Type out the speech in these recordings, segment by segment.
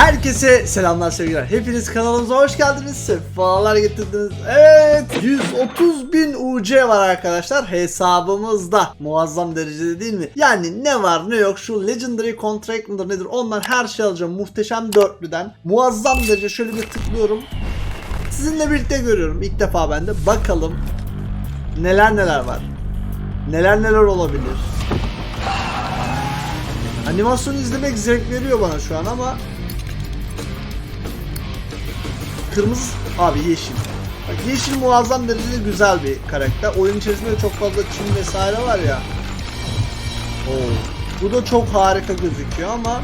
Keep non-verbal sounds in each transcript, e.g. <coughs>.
Herkese selamlar sevgiler. Hepiniz kanalımıza hoş geldiniz. Sefalar getirdiniz. Evet 130 bin UC var arkadaşlar hesabımızda. Muazzam derecede değil mi? Yani ne var ne yok şu Legendary Contract mıdır nedir ondan her şey alacağım. Muhteşem dörtlüden. Muazzam derece şöyle bir tıklıyorum. Sizinle birlikte görüyorum ilk defa ben de. Bakalım neler neler var. Neler neler olabilir. Animasyonu izlemek zevk veriyor bana şu an ama Kırmızı abi yeşil. Bak yeşil muazzam derecede güzel bir karakter. Oyun içerisinde de çok fazla çim vesaire var ya. Oo. Bu da çok harika gözüküyor ama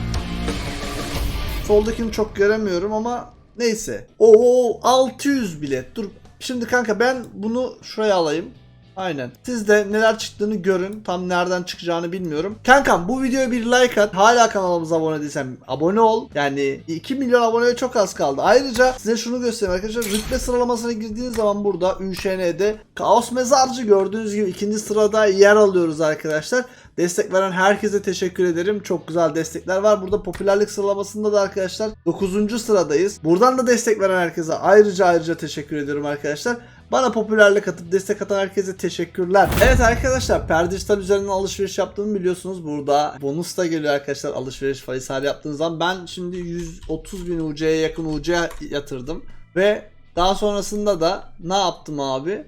soldakini çok göremiyorum ama neyse. Oo 600 bilet. Dur. Şimdi kanka ben bunu şuraya alayım. Aynen. Siz de neler çıktığını görün. Tam nereden çıkacağını bilmiyorum. Kankam bu videoya bir like at. Hala kanalımıza abone değilsen abone ol. Yani 2 milyon aboneye çok az kaldı. Ayrıca size şunu göstereyim arkadaşlar. Rütbe sıralamasına girdiğiniz zaman burada ÜŞN'de Kaos Mezarcı gördüğünüz gibi ikinci sırada yer alıyoruz arkadaşlar. Destek veren herkese teşekkür ederim. Çok güzel destekler var. Burada popülerlik sıralamasında da arkadaşlar 9. sıradayız. Buradan da destek veren herkese ayrıca ayrıca teşekkür ediyorum arkadaşlar. Bana popülerlik atıp destek atan herkese teşekkürler. Evet arkadaşlar Perdijital üzerinden alışveriş yaptığımı biliyorsunuz. Burada bonus da geliyor arkadaşlar alışveriş faizhal yaptığınız zaman. Ben şimdi 130 bin UC'ye yakın UC yatırdım. Ve daha sonrasında da ne yaptım abi?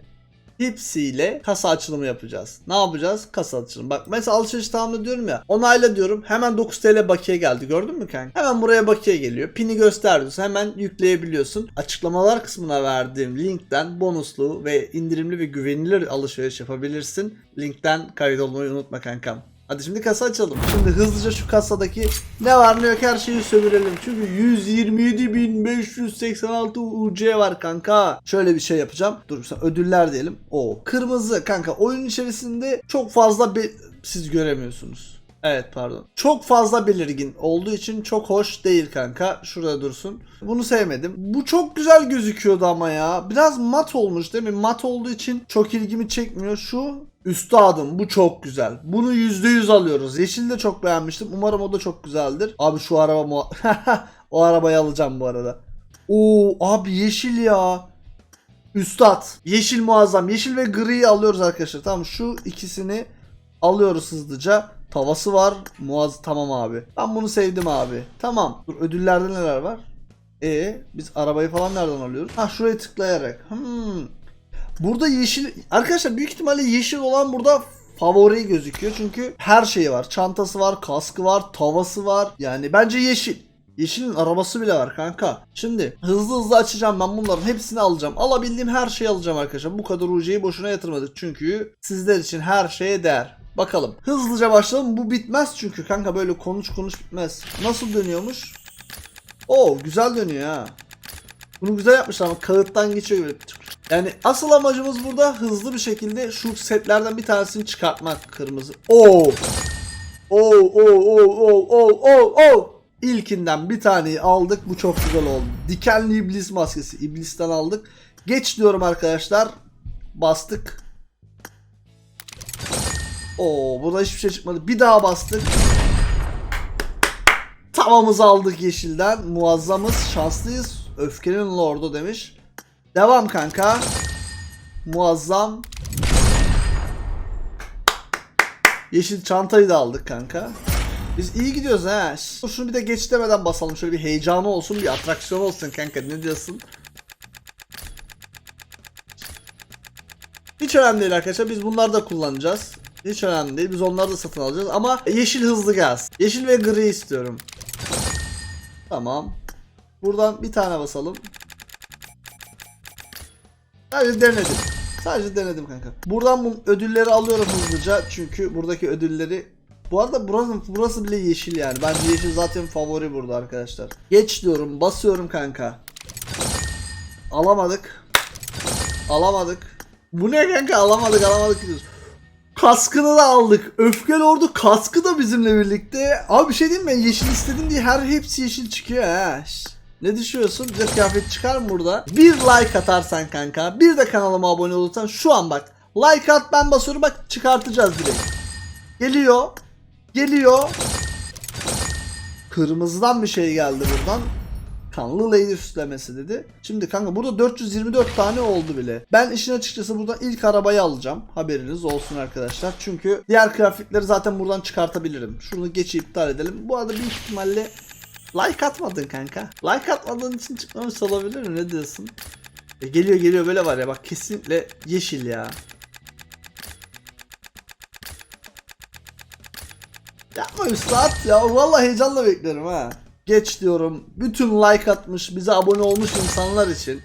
Hepsiyle kasa açılımı yapacağız. Ne yapacağız? Kasa açılımı. Bak mesela alışveriş tamamla diyorum ya. Onayla diyorum. Hemen 9 TL bakiye geldi. Gördün mü kanka? Hemen buraya bakiye geliyor. Pini gösteriyorsun. Hemen yükleyebiliyorsun. Açıklamalar kısmına verdiğim linkten bonuslu ve indirimli ve güvenilir alışveriş yapabilirsin. Linkten kaydolmayı unutma kankam. Hadi şimdi kasa açalım. Şimdi hızlıca şu kasadaki ne var ne yok her şeyi sömürelim. Çünkü 127.586 UC var kanka. Şöyle bir şey yapacağım. Dur sen ödüller diyelim. O kırmızı kanka oyun içerisinde çok fazla bir siz göremiyorsunuz. Evet pardon. Çok fazla belirgin olduğu için çok hoş değil kanka. Şurada dursun. Bunu sevmedim. Bu çok güzel gözüküyordu ama ya. Biraz mat olmuş değil mi? Mat olduğu için çok ilgimi çekmiyor. Şu Üstadım bu çok güzel. Bunu %100 alıyoruz. Yeşil de çok beğenmiştim. Umarım o da çok güzeldir. Abi şu araba mu? <laughs> o arabayı alacağım bu arada. Oo abi yeşil ya. Üstad. Yeşil muazzam. Yeşil ve griyi alıyoruz arkadaşlar. Tamam şu ikisini alıyoruz hızlıca. Tavası var. Muaz tamam abi. Ben bunu sevdim abi. Tamam. Dur ödüllerde neler var? E biz arabayı falan nereden alıyoruz? Ha şuraya tıklayarak. Hmm. Burada yeşil arkadaşlar büyük ihtimalle yeşil olan burada favori gözüküyor çünkü her şeyi var. Çantası var, kaskı var, tavası var. Yani bence yeşil. Yeşilin arabası bile var kanka. Şimdi hızlı hızlı açacağım ben bunların hepsini alacağım. Alabildiğim her şeyi alacağım arkadaşlar. Bu kadar UC'yi boşuna yatırmadık. Çünkü sizler için her şeye değer. Bakalım. Hızlıca başlayalım. Bu bitmez çünkü kanka böyle konuş konuş bitmez. Nasıl dönüyormuş? Oo güzel dönüyor ha. Bunu güzel yapmışlar ama kağıttan geçiyor böyle. Yani asıl amacımız burada hızlı bir şekilde şu setlerden bir tanesini çıkartmak kırmızı. Oo. Oo oo oo oo oo oo oo. İlkinden bir taneyi aldık. Bu çok güzel oldu. Dikenli iblis maskesi. İblisten aldık. Geç diyorum arkadaşlar. Bastık. Oo, burada hiçbir şey çıkmadı. Bir daha bastık. Tamamızı aldık yeşilden. Muazzamız. Şanslıyız. Öfkenin lordu demiş. Devam kanka. Muazzam. Yeşil çantayı da aldık kanka. Biz iyi gidiyoruz ha. Şunu bir de geç demeden basalım. Şöyle bir heyecanı olsun, bir atraksiyon olsun kanka. Ne diyorsun? Hiç önemli değil arkadaşlar. Biz bunları da kullanacağız. Hiç önemli değil. Biz onları da satın alacağız. Ama yeşil hızlı gelsin. Yeşil ve gri istiyorum. Tamam. Buradan bir tane basalım. Sadece denedim. Sadece denedim kanka. Buradan bu ödülleri alıyorum hızlıca. Çünkü buradaki ödülleri bu arada burası, burası bile yeşil yani. Bence yeşil zaten favori burada arkadaşlar. Geç diyorum. Basıyorum kanka. Alamadık. Alamadık. Bu ne kanka? Alamadık alamadık diyoruz. Kaskını da aldık. Öfkeli ordu kaskı da bizimle birlikte. Abi bir şey diyeyim mi? Yeşil istedim diye her hepsi yeşil çıkıyor ha. Ne düşünüyorsun? Bize kıyafet çıkar mı burada? Bir like atarsan kanka. Bir de kanalıma abone olursan şu an bak. Like at ben basıyorum bak çıkartacağız direkt. Geliyor. Geliyor. Kırmızıdan bir şey geldi buradan. Kanlı lady süslemesi dedi. Şimdi kanka burada 424 tane oldu bile. Ben işin açıkçası buradan ilk arabayı alacağım. Haberiniz olsun arkadaşlar. Çünkü diğer kıyafetleri zaten buradan çıkartabilirim. Şunu geçi iptal edelim. Bu arada büyük ihtimalle like atmadın kanka. Like atmadığın için çıkmamış olabilir mi? Ne diyorsun? E geliyor geliyor böyle var ya bak kesinlikle yeşil ya. Yapma üstad ya. Vallahi heyecanla beklerim ha. Geç diyorum. Bütün like atmış, bize abone olmuş insanlar için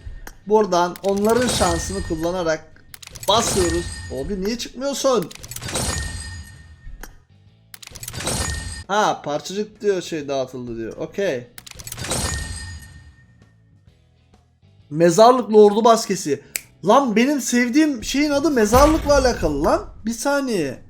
buradan onların şansını kullanarak basıyoruz. Abi niye çıkmıyorsun? Ha parçacık diyor şey dağıtıldı diyor. Okey. Mezarlık Lordu baskesi. Lan benim sevdiğim şeyin adı mezarlıkla alakalı lan. Bir saniye.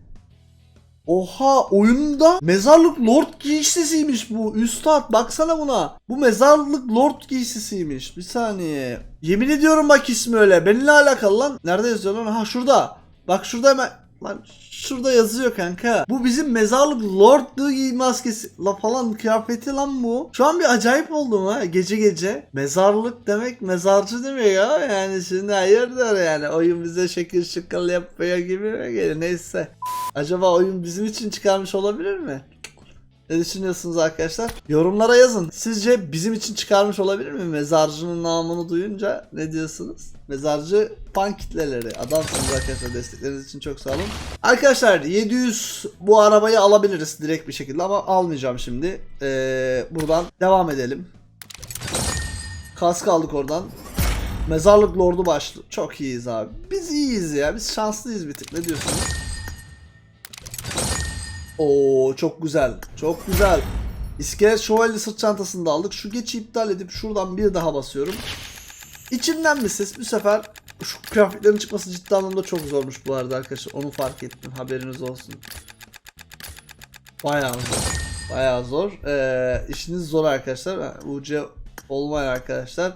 Oha oyunda mezarlık lord giysisiymiş bu. Üstad baksana buna. Bu mezarlık lord giysisiymiş. Bir saniye. Yemin ediyorum bak ismi öyle. Benimle alakalı lan. Nerede yazıyor lan? Ha şurada. Bak şurada hemen. Lan şurada yazıyor kanka. Bu bizim mezarlık lordluğu giy maskesi. La falan kıyafeti lan bu. Şu an bir acayip oldum ha gece gece. Mezarlık demek mezarcı demiyor ya. Yani şimdi hayırdır yani. Oyun bize şekil şıkkıl yapıyor gibi mi geliyor? Neyse. Acaba oyun bizim için çıkarmış olabilir mi? Ne düşünüyorsunuz arkadaşlar? Yorumlara yazın. Sizce bizim için çıkarmış olabilir mi? Mezarcının namını duyunca ne diyorsunuz? Mezarcı fan kitleleri. Adamsınız arkadaşlar. Destekleriniz için çok sağ olun. Arkadaşlar 700 bu arabayı alabiliriz direkt bir şekilde ama almayacağım şimdi. Ee, buradan devam edelim. Kask aldık oradan. Mezarlık Lord'u başlı. Çok iyiyiz abi. Biz iyiyiz ya. Biz şanslıyız bir tık. Ne diyorsunuz? Oo çok güzel. Çok güzel. İskelet şövalye sırt çantasını da aldık. Şu geçi iptal edip şuradan bir daha basıyorum. İçimden bir ses bu sefer şu kıyafetlerin çıkması ciddi anlamda çok zormuş bu arada arkadaşlar. Onu fark ettim. Haberiniz olsun. Bayağı zor. Bayağı zor. Ee, işiniz zor arkadaşlar. UC olmayan arkadaşlar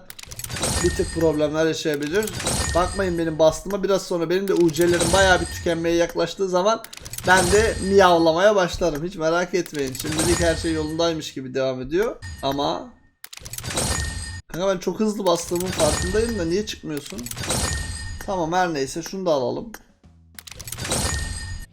bir tık problemler yaşayabilir. Bakmayın benim bastığıma biraz sonra benim de UC'lerim bayağı bir tükenmeye yaklaştığı zaman ben de miyavlamaya başlarım. Hiç merak etmeyin. Şimdilik her şey yolundaymış gibi devam ediyor. Ama Kanka ben çok hızlı bastığımın farkındayım da niye çıkmıyorsun? Tamam her neyse şunu da alalım.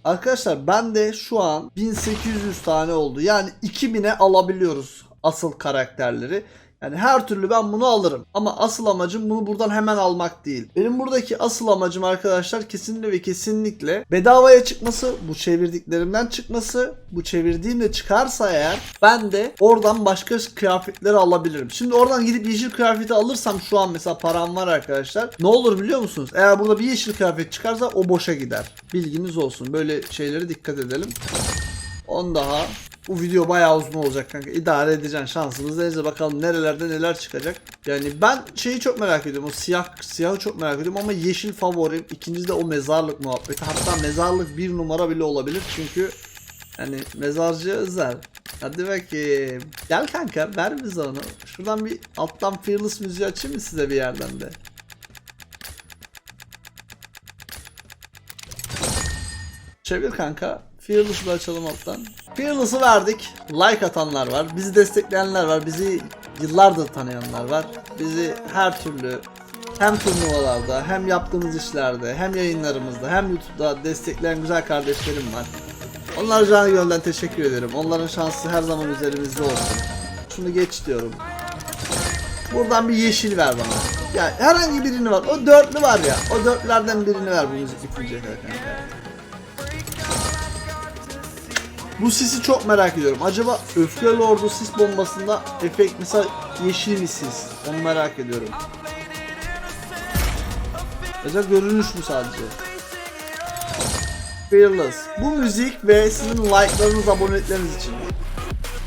Arkadaşlar ben de şu an 1800 tane oldu. Yani 2000'e alabiliyoruz asıl karakterleri. Yani her türlü ben bunu alırım. Ama asıl amacım bunu buradan hemen almak değil. Benim buradaki asıl amacım arkadaşlar kesinlikle ve kesinlikle bedavaya çıkması, bu çevirdiklerimden çıkması, bu çevirdiğimde çıkarsa eğer ben de oradan başka kıyafetleri alabilirim. Şimdi oradan gidip yeşil kıyafeti alırsam şu an mesela param var arkadaşlar. Ne olur biliyor musunuz? Eğer burada bir yeşil kıyafet çıkarsa o boşa gider. Bilginiz olsun. Böyle şeylere dikkat edelim. 10 daha. Bu video bayağı uzun olacak kanka. İdare edeceksin şansımız neyse bakalım nerelerde neler çıkacak. Yani ben şeyi çok merak ediyorum. O siyah siyahı çok merak ediyorum ama yeşil favorim. İkincisi de o mezarlık muhabbeti. Hatta mezarlık bir numara bile olabilir. Çünkü yani mezarcı özel. Hadi bakayım. Gel kanka ver bize onu. Şuradan bir alttan Fearless müziği açayım mı size bir yerden de? Çevir kanka. Fearless'ı açalım alttan. Fearless'ı verdik. Like atanlar var. Bizi destekleyenler var. Bizi yıllardır tanıyanlar var. Bizi her türlü hem turnuvalarda hem yaptığımız işlerde hem yayınlarımızda hem YouTube'da destekleyen güzel kardeşlerim var. Onlara canı gönülden teşekkür ederim. Onların şansı her zaman üzerimizde olsun. Şunu geç diyorum. Buradan bir yeşil ver bana. Ya herhangi birini var. O dörtlü var ya. O dörtlerden birini ver bu müzik bitince kanka. Bu sisi çok merak ediyorum. Acaba Öfke Lord'u sis bombasında efekt mesela yeşil mi sis? Onu merak ediyorum. Acaba görünüş mü sadece? Fearless. Bu müzik ve sizin like'larınız, abonelikleriniz için.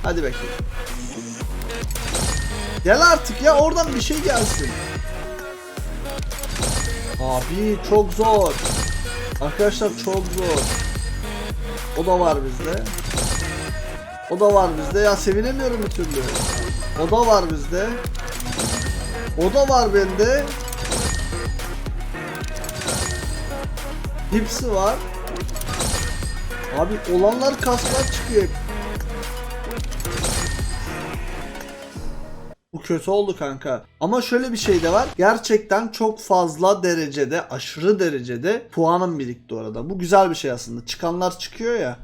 Hadi bakayım. Gel artık ya oradan bir şey gelsin. Abi çok zor. Arkadaşlar çok zor. O da var bizde. O da var bizde. Ya sevinemiyorum bir türlü. O da var bizde. O da var bende. Hepsi var. Abi olanlar kaslar çıkıyor. hep. Bu kötü oldu kanka. Ama şöyle bir şey de var. Gerçekten çok fazla derecede, aşırı derecede puanım birikti orada. Bu güzel bir şey aslında. Çıkanlar çıkıyor ya.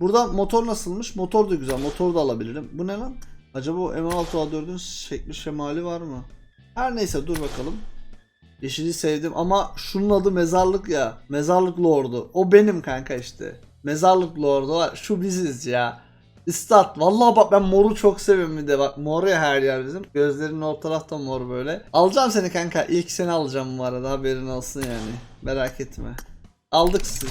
Burada motor nasılmış? Motor da güzel. Motor da alabilirim. Bu ne lan? Acaba o M16A4'ün şekli şemali var mı? Her neyse dur bakalım. Yeşili sevdim ama şunun adı mezarlık ya. Mezarlık Lord'u. O benim kanka işte. Mezarlık Lord'u var. Şu biziz ya. Üstad vallahi bak ben moru çok seviyorum bir de bak mor ya her yer bizim. Gözlerinin o tarafta mor böyle. Alacağım seni kanka. İlk seni alacağım bu arada haberin olsun yani. Merak etme. Aldık sizi.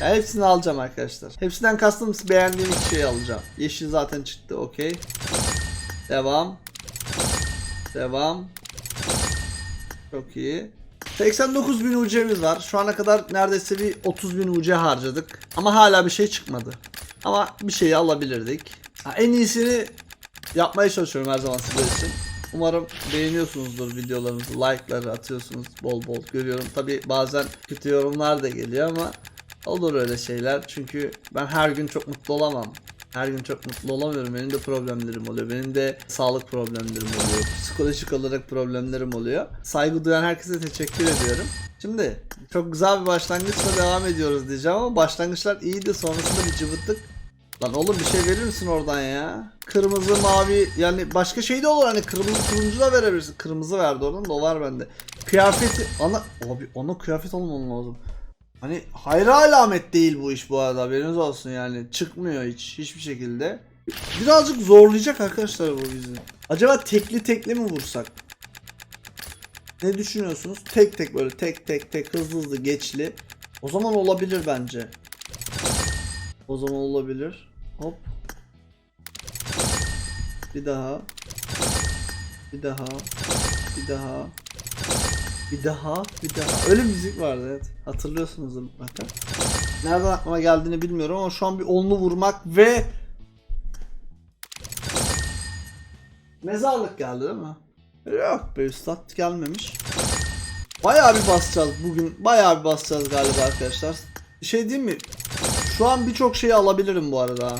Ya hepsini alacağım arkadaşlar. Hepsinden kastım beğendiğim iki şeyi alacağım. Yeşil zaten çıktı okey. Devam. Devam. Çok iyi. 89 bin UC'miz var. Şu ana kadar neredeyse bir 30 bin UC harcadık. Ama hala bir şey çıkmadı. Ama bir şeyi alabilirdik. Ha, en iyisini yapmaya çalışıyorum her zaman sizler için. Umarım beğeniyorsunuzdur videolarımızı. Like'ları atıyorsunuz bol bol görüyorum. Tabi bazen kötü yorumlar da geliyor ama olur öyle şeyler. Çünkü ben her gün çok mutlu olamam. Her gün çok mutlu olamıyorum. Benim de problemlerim oluyor. Benim de sağlık problemlerim oluyor. Psikolojik olarak problemlerim oluyor. Saygı duyan herkese teşekkür ediyorum. Şimdi çok güzel bir başlangıçla devam ediyoruz diyeceğim ama başlangıçlar iyiydi. Sonrasında bir cıvıttık. Lan oğlum bir şey verir misin oradan ya? Kırmızı, mavi yani başka şey de olur hani kırmızı turuncu da verebilirsin. Kırmızı verdi oradan da o var bende. Kıyafeti ana abi ona kıyafet olmalı lazım. Hani hayra alamet değil bu iş bu arada haberiniz olsun yani çıkmıyor hiç hiçbir şekilde. Birazcık zorlayacak arkadaşlar bu bizi. Acaba tekli tekli mi vursak? Ne düşünüyorsunuz? Tek tek böyle tek tek tek hızlı hızlı geçli. O zaman olabilir bence. O zaman olabilir. Hop. Bir daha. Bir daha. Bir daha. Bir daha. Bir daha. Öyle müzik vardı evet. Hatırlıyorsunuzdur mutlaka. Nereden aklıma geldiğini bilmiyorum ama şu an bir onlu vurmak ve Mezarlık geldi değil mi? Yok be üstad gelmemiş. Bayağı bir basacağız bugün. Bayağı bir basacağız galiba arkadaşlar. Şey diyeyim mi? Şu an birçok şeyi alabilirim bu arada.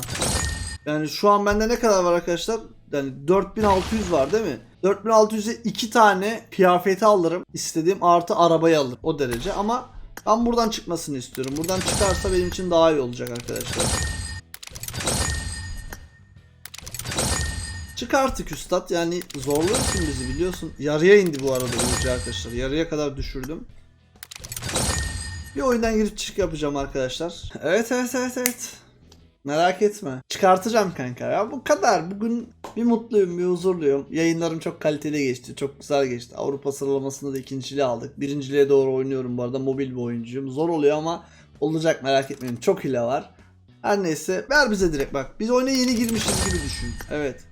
Yani şu an bende ne kadar var arkadaşlar? Yani 4600 var değil mi? 4600'e 2 tane kıyafeti alırım. İstediğim artı arabayı alırım. O derece ama ben buradan çıkmasını istiyorum. Buradan çıkarsa benim için daha iyi olacak arkadaşlar. Çık artık üstad yani zorluyorsun bizi biliyorsun. Yarıya indi bu arada Uğurcu arkadaşlar. Yarıya kadar düşürdüm. Bir oyundan girip çık yapacağım arkadaşlar. Evet evet evet evet. Merak etme. Çıkartacağım kanka ya. Bu kadar. Bugün bir mutluyum, bir huzurluyum. Yayınlarım çok kaliteli geçti. Çok güzel geçti. Avrupa sıralamasında da ikinciliği aldık. Birinciliğe doğru oynuyorum bu arada. Mobil bir oyuncuyum. Zor oluyor ama olacak merak etmeyin. Çok hile var. Her neyse. Ver bize direkt bak. Biz oyuna yeni girmişiz gibi düşün. Evet.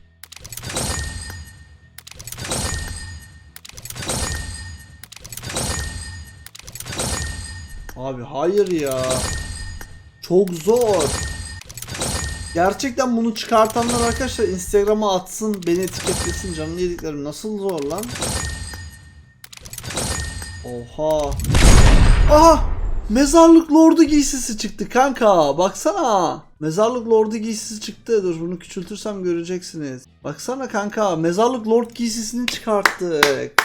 Abi hayır ya. Çok zor. Gerçekten bunu çıkartanlar arkadaşlar Instagram'a atsın, beni etiketlesin canını yediklerim. Nasıl zor lan? Oha. Aha! Mezarlık Lord'u giysisi çıktı kanka. Baksana. Mezarlık Lord'u giysisi çıktı. Dur bunu küçültürsem göreceksiniz. Baksana kanka. Mezarlık Lord giysisini çıkarttık.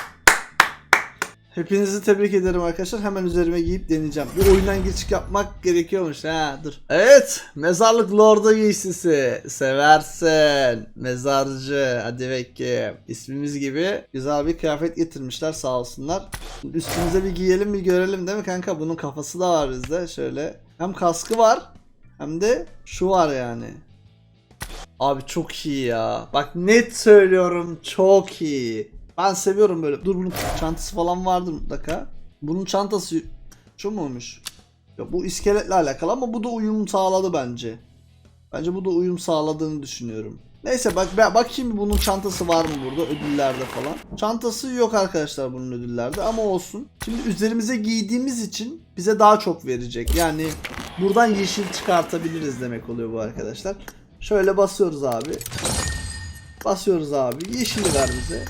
Hepinizi tebrik ederim arkadaşlar. Hemen üzerime giyip deneyeceğim. Bir oyundan geçik yapmak gerekiyormuş ha. Dur. Evet. Mezarlık Lord'u giysisi. Seversin. Mezarcı. Hadi bakayım. İsmimiz gibi güzel bir kıyafet getirmişler sağ olsunlar. Üstümüze bir giyelim bir görelim değil mi kanka? Bunun kafası da var bizde. Şöyle. Hem kaskı var. Hem de şu var yani. Abi çok iyi ya. Bak net söylüyorum çok iyi. Ben seviyorum böyle. Dur bunun çantası falan vardır mutlaka. Bunun çantası şu muymuş? Ya bu iskeletle alakalı ama bu da uyum sağladı bence. Bence bu da uyum sağladığını düşünüyorum. Neyse bak bakayım bunun çantası var mı burada ödüllerde falan. Çantası yok arkadaşlar bunun ödüllerde ama olsun. Şimdi üzerimize giydiğimiz için bize daha çok verecek. Yani buradan yeşil çıkartabiliriz demek oluyor bu arkadaşlar. Şöyle basıyoruz abi. Basıyoruz abi. Yeşili ver bize.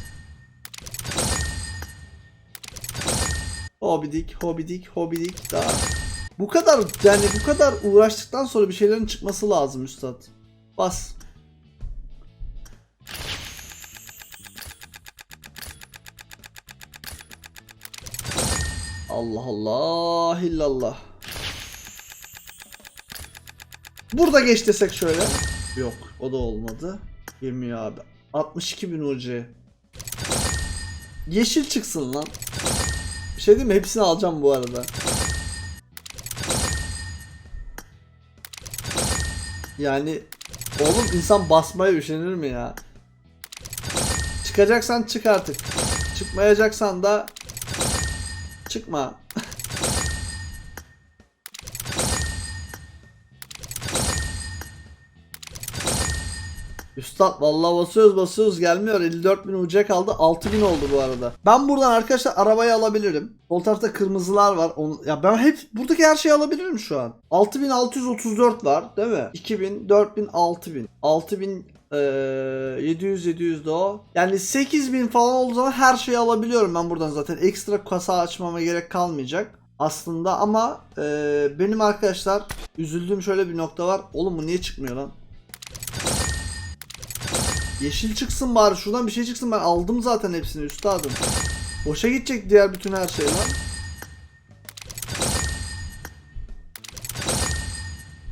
Hobidik, hobidik, hobidik daha. Bu kadar yani bu kadar uğraştıktan sonra bir şeylerin çıkması lazım üstad. Bas. Allah Allah illallah. Burada geç desek şöyle. Yok o da olmadı. Girmiyor abi. 62 bin UC. Yeşil çıksın lan. Şey diyeyim mi? Hepsini alacağım bu arada. Yani oğlum insan basmaya üşenir mi ya? Çıkacaksan çık artık. Çıkmayacaksan da çıkma. Üstad vallahi basıyoruz basıyoruz gelmiyor 54 bin uca kaldı 6 bin oldu bu arada. Ben buradan arkadaşlar arabayı alabilirim. Sol tarafta kırmızılar var. Onu, ya ben hep buradaki her şeyi alabilirim şu an. 6634 var değil mi? 2000, 4000, 6000. 6000 eee 700 700 de o. Yani 8000 falan olduğu zaman her şeyi alabiliyorum ben buradan zaten. Ekstra kasa açmama gerek kalmayacak aslında ama eee, benim arkadaşlar üzüldüğüm şöyle bir nokta var. Oğlum bu niye çıkmıyor lan? Yeşil çıksın bari şuradan bir şey çıksın ben aldım zaten hepsini üstadım. Boşa gidecek diğer bütün her şey lan.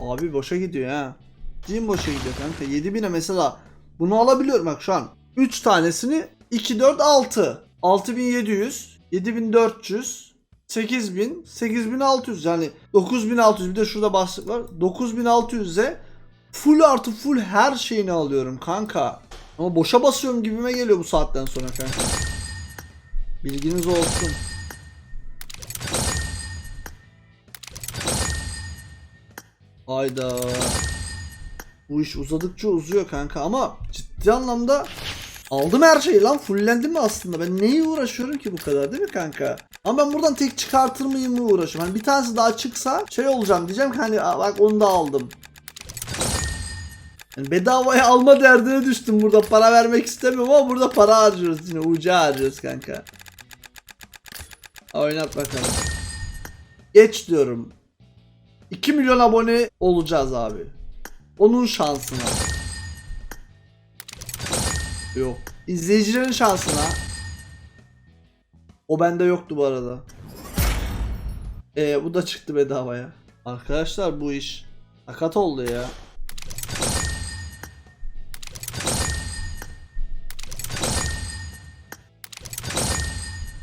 Abi boşa gidiyor ha. Ciddiyim boşa gidiyor kanka. 7000'e mesela bunu alabiliyorum bak şu an. 3 tanesini 2 4 6. 6700, 7400, 8000, 8600 yani 9600 bir de şurada başlık var. 9600'e full artı full her şeyini alıyorum kanka. Ama boşa basıyorum gibime geliyor bu saatten sonra kanka. Bilginiz olsun. Hayda. Bu iş uzadıkça uzuyor kanka ama ciddi anlamda aldım her şeyi lan fullendim mi aslında ben neye uğraşıyorum ki bu kadar değil mi kanka? Ama ben buradan tek çıkartır mıyım mı uğraşıyorum. Hani bir tanesi daha çıksa şey olacağım diyeceğim ki hani "Aa, bak onu da aldım. Yani bedavaya alma derdine düştüm burada para vermek istemiyorum ama burada para harcıyoruz yine uca harcıyoruz kanka. Oynat bakalım. Geç diyorum. 2 milyon abone olacağız abi. Onun şansına. Yok. İzleyicilerin şansına. O bende yoktu bu arada. Ee, bu da çıktı bedavaya. Arkadaşlar bu iş akat oldu ya.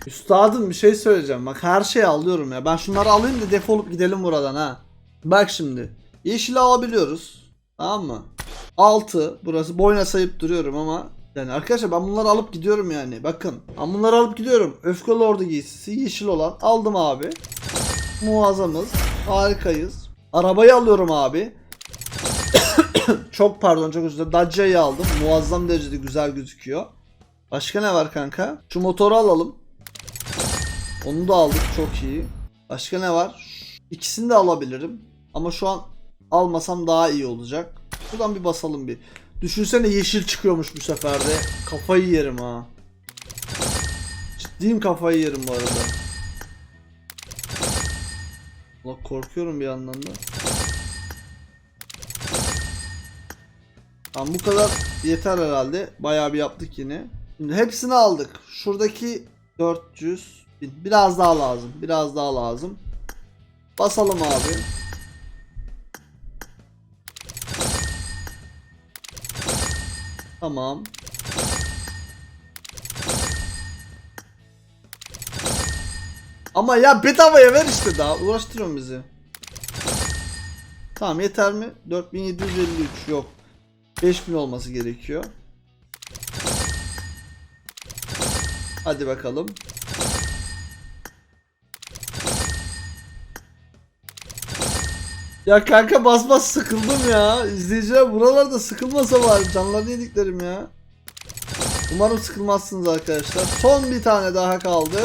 Üstadım bir şey söyleyeceğim. Bak her şeyi alıyorum ya. Ben şunları alayım da defolup gidelim buradan ha. Bak şimdi. Yeşili alabiliyoruz. Tamam mı? 6. Burası boyuna sayıp duruyorum ama yani arkadaşlar ben bunları alıp gidiyorum yani. Bakın. Ben bunları alıp gidiyorum. Öfke Lord'u giysisi yeşil olan. Aldım abi. Muazzamız. Harikayız. Arabayı alıyorum abi. <coughs> çok pardon çok özür dilerim. Dacia'yı aldım. Muazzam derecede güzel gözüküyor. Başka ne var kanka? Şu motoru alalım. Onu da aldık çok iyi. Başka ne var? İkisini de alabilirim. Ama şu an almasam daha iyi olacak. Buradan bir basalım bir. Düşünsene yeşil çıkıyormuş bu sefer de. Kafayı yerim ha. Ciddiyim kafayı yerim bu arada. Ulan korkuyorum bir yandan da. Tamam bu kadar yeter herhalde. Bayağı bir yaptık yine. Şimdi hepsini aldık. Şuradaki 400 bin. Biraz daha lazım. Biraz daha lazım. Basalım abi. Tamam. Ama ya bedavaya ver işte daha uğraştırıyorsun bizi. Tamam yeter mi? 4753 yok. 5000 olması gerekiyor. Hadi bakalım. Ya kanka bas bas sıkıldım ya. İzleyiciler buralarda sıkılmasa var. Canlarını yediklerim ya. Umarım sıkılmazsınız arkadaşlar. Son bir tane daha kaldı.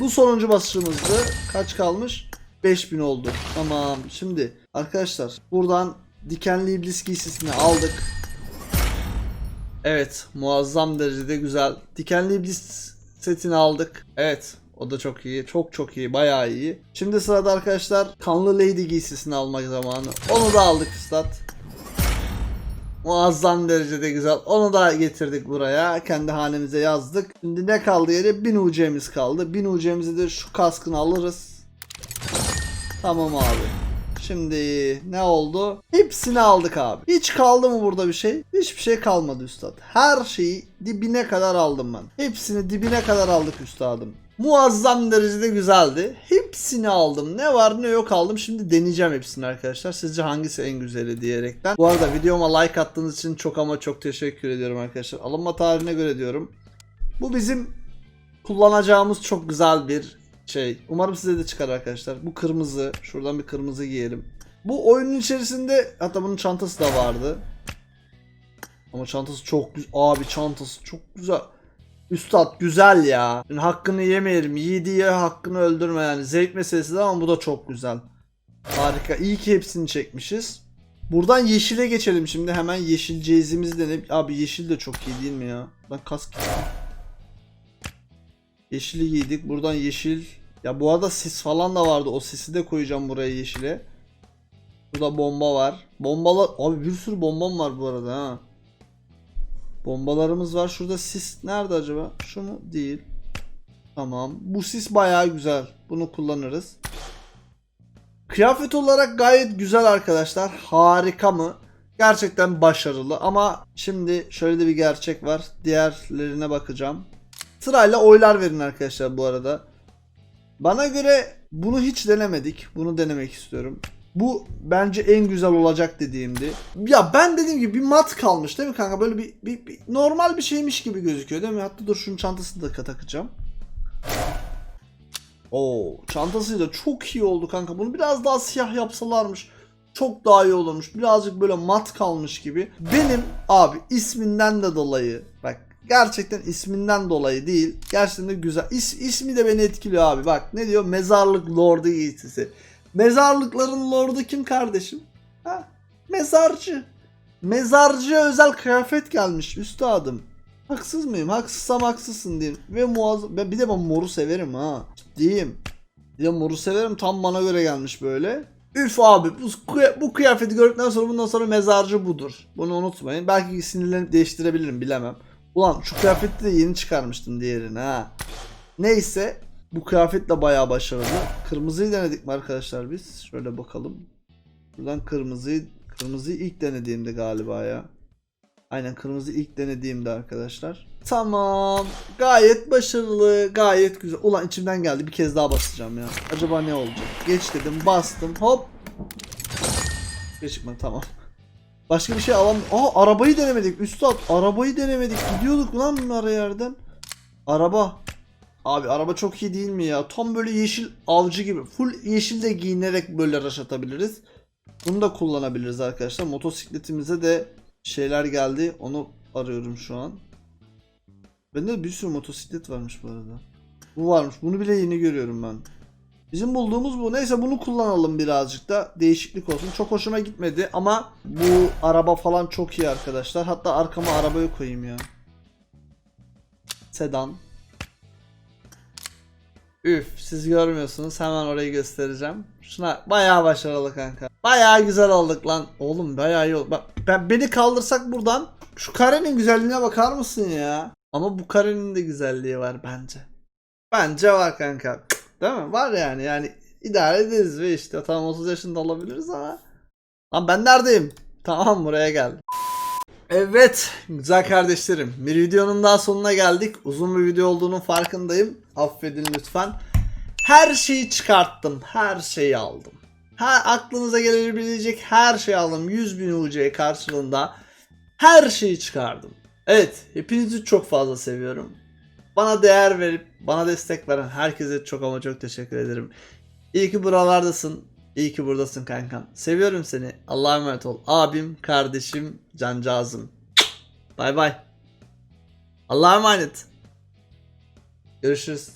Bu sonuncu basışımızdı. Kaç kalmış? 5000 oldu. Tamam. Şimdi arkadaşlar buradan dikenli iblis giysisini aldık. Evet muazzam derecede güzel. Dikenli iblis setini aldık. Evet o da çok iyi. Çok çok iyi. Bayağı iyi. Şimdi sırada arkadaşlar kanlı lady giysisini almak zamanı. Onu da aldık üstad. Muazzam derecede güzel. Onu da getirdik buraya. Kendi hanemize yazdık. Şimdi ne kaldı yere? 1000 UC'miz kaldı. 1000 UC'mizi de şu kaskını alırız. Tamam abi. Şimdi ne oldu? Hepsini aldık abi. Hiç kaldı mı burada bir şey? Hiçbir şey kalmadı üstad. Her şeyi dibine kadar aldım ben. Hepsini dibine kadar aldık üstadım. Muazzam derecede güzeldi. Hepsini aldım. Ne var ne yok aldım. Şimdi deneyeceğim hepsini arkadaşlar. Sizce hangisi en güzeli diyerekten. Bu arada videoma like attığınız için çok ama çok teşekkür ediyorum arkadaşlar. Alınma tarihine göre diyorum. Bu bizim kullanacağımız çok güzel bir şey. Umarım size de çıkar arkadaşlar. Bu kırmızı. Şuradan bir kırmızı giyelim. Bu oyunun içerisinde hatta bunun çantası da vardı. Ama çantası çok güzel. Abi çantası çok güzel. Üstad güzel ya. Şimdi hakkını yemeyelim. Yiğidiye hakkını öldürme yani. Zevk meselesi de ama bu da çok güzel. Harika. İyi ki hepsini çekmişiz. Buradan yeşile geçelim şimdi. Hemen yeşil cezimizi deneyim. Abi yeşil de çok iyi değil mi ya? Ben kask Yeşili giydik. Buradan yeşil. Ya bu arada sis falan da vardı. O sisi de koyacağım buraya yeşile. Burada bomba var. Bombalar... Abi bir sürü bombam var bu arada ha. Bombalarımız var. Şurada sis nerede acaba? Şu mu? Değil. Tamam. Bu sis bayağı güzel. Bunu kullanırız. Kıyafet olarak gayet güzel arkadaşlar. Harika mı? Gerçekten başarılı ama şimdi şöyle de bir gerçek var. Diğerlerine bakacağım. Sırayla oylar verin arkadaşlar bu arada. Bana göre bunu hiç denemedik. Bunu denemek istiyorum. Bu bence en güzel olacak dediğimdi. Ya ben dediğim gibi bir mat kalmış değil mi kanka? Böyle bir, bir, bir normal bir şeymiş gibi gözüküyor değil mi? Hatta dur şunun çantasını da takacağım. Oo, çantasıyla çok iyi oldu kanka. Bunu biraz daha siyah yapsalarmış. Çok daha iyi olurmuş. Birazcık böyle mat kalmış gibi. Benim abi isminden de dolayı bak gerçekten isminden dolayı değil. Gerçekten de güzel. İs, ismi de beni etkiliyor abi. Bak ne diyor? Mezarlık Lordu giysisi. Mezarlıkların lordu kim kardeşim? Ha? Mezarcı. Mezarcıya özel kıyafet gelmiş üstadım. Haksız mıyım? Haksızsam haksızsın diyeyim. Ve muazzam. Ben bir de ben moru severim ha. Ciddiyim. Bir de moru severim. Tam bana göre gelmiş böyle. Üf abi bu, bu kıyafeti gördükten sonra bundan sonra mezarcı budur. Bunu unutmayın. Belki sinirlenip değiştirebilirim bilemem. Ulan şu kıyafeti de yeni çıkarmıştım diğerini ha. Neyse bu kıyafet de bayağı başarılı. Kırmızıyı denedik mi arkadaşlar biz? Şöyle bakalım. Buradan kırmızıyı kırmızıyı ilk denediğimde galiba ya. Aynen kırmızı ilk denediğimde arkadaşlar. Tamam. Gayet başarılı. Gayet güzel. Ulan içimden geldi. Bir kez daha basacağım ya. Acaba ne olacak? Geç dedim. Bastım. Hop. Geç çıkmadı. Tamam. Başka bir şey alam. Aa arabayı denemedik. Üstad arabayı denemedik. Gidiyorduk lan bunlara yerden. Araba. Abi araba çok iyi değil mi ya? Tam böyle yeşil avcı gibi. Full yeşilde giyinerek böyle rush atabiliriz. Bunu da kullanabiliriz arkadaşlar. Motosikletimize de şeyler geldi. Onu arıyorum şu an. Bende de bir sürü motosiklet varmış bu arada. Bu varmış. Bunu bile yeni görüyorum ben. Bizim bulduğumuz bu. Neyse bunu kullanalım birazcık da. Değişiklik olsun. Çok hoşuma gitmedi ama bu araba falan çok iyi arkadaşlar. Hatta arkama arabayı koyayım ya. Sedan. Üf siz görmüyorsunuz hemen orayı göstereceğim. Şuna bayağı başarılı kanka. Bayağı güzel olduk lan. Oğlum bayağı iyi oldu. Bak ben beni kaldırsak buradan şu karenin güzelliğine bakar mısın ya? Ama bu karenin de güzelliği var bence. Bence var kanka. Değil mi? Var yani yani idare ederiz ve işte tamam 30 yaşında olabiliriz ama. Lan ben neredeyim? Tamam buraya gel. Evet güzel kardeşlerim bir videonun daha sonuna geldik. Uzun bir video olduğunun farkındayım. Affedin lütfen. Her şeyi çıkarttım. Her şeyi aldım. Her aklınıza gelebilecek her şeyi aldım. 100 bin UC karşılığında her şeyi çıkardım. Evet hepinizi çok fazla seviyorum. Bana değer verip bana destek veren herkese çok ama çok teşekkür ederim. İyi ki buralardasın. İyi ki buradasın kankam. Seviyorum seni. Allah'a emanet ol. Abim, kardeşim, cancağızım. Bay bay. Allah'a emanet. Görüşürüz.